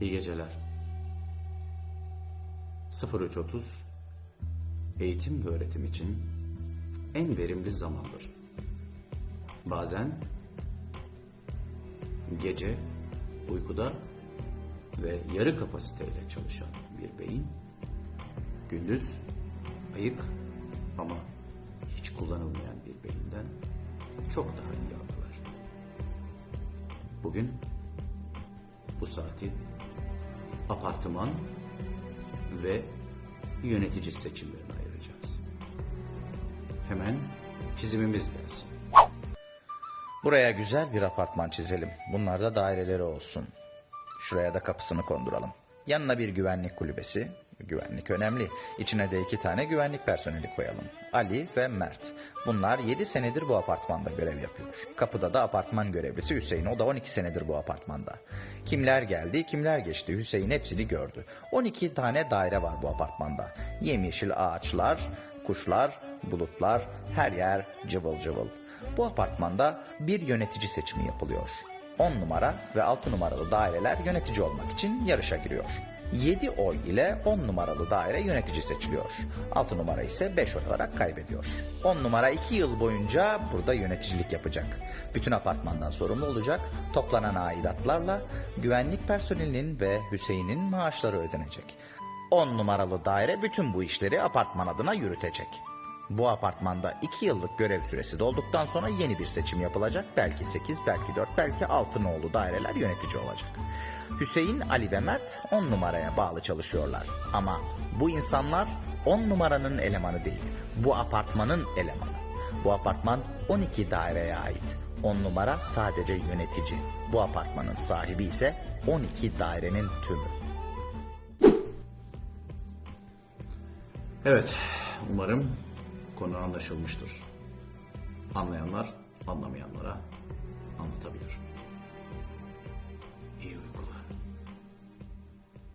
İyi geceler. 0330 eğitim ve öğretim için en verimli zamandır. Bazen gece uykuda ve yarı kapasiteyle çalışan bir beyin gündüz ayık ama hiç kullanılmayan bir beyinden çok daha iyi algılar. Bugün bu saati apartman ve yönetici seçimlerine ayıracağız. Hemen çizimimiz gelsin. Buraya güzel bir apartman çizelim. Bunlar da daireleri olsun. Şuraya da kapısını konduralım. Yanına bir güvenlik kulübesi. Güvenlik önemli. İçine de iki tane güvenlik personeli koyalım. Ali ve Mert. Bunlar 7 senedir bu apartmanda görev yapıyor. Kapıda da apartman görevlisi Hüseyin. O da 12 senedir bu apartmanda. Kimler geldi, kimler geçti. Hüseyin hepsini gördü. 12 tane daire var bu apartmanda. Yemyeşil ağaçlar, kuşlar, bulutlar, her yer cıvıl cıvıl. Bu apartmanda bir yönetici seçimi yapılıyor. 10 numara ve 6 numaralı daireler yönetici olmak için yarışa giriyor. 7 oy ile 10 numaralı daire yönetici seçiliyor. 6 numara ise 5 oy olarak kaybediyor. 10 numara 2 yıl boyunca burada yöneticilik yapacak. Bütün apartmandan sorumlu olacak. Toplanan aidatlarla güvenlik personelinin ve Hüseyin'in maaşları ödenecek. 10 numaralı daire bütün bu işleri apartman adına yürütecek. Bu apartmanda 2 yıllık görev süresi dolduktan sonra yeni bir seçim yapılacak. Belki 8, belki 4, belki 6 nolu daireler yönetici olacak. Hüseyin, Ali ve Mert 10 numaraya bağlı çalışıyorlar. Ama bu insanlar 10 numaranın elemanı değil. Bu apartmanın elemanı. Bu apartman 12 daireye ait. 10 numara sadece yönetici. Bu apartmanın sahibi ise 12 dairenin tümü. Evet, umarım konu anlaşılmıştır. Anlayanlar anlamayanlara anlatabilir.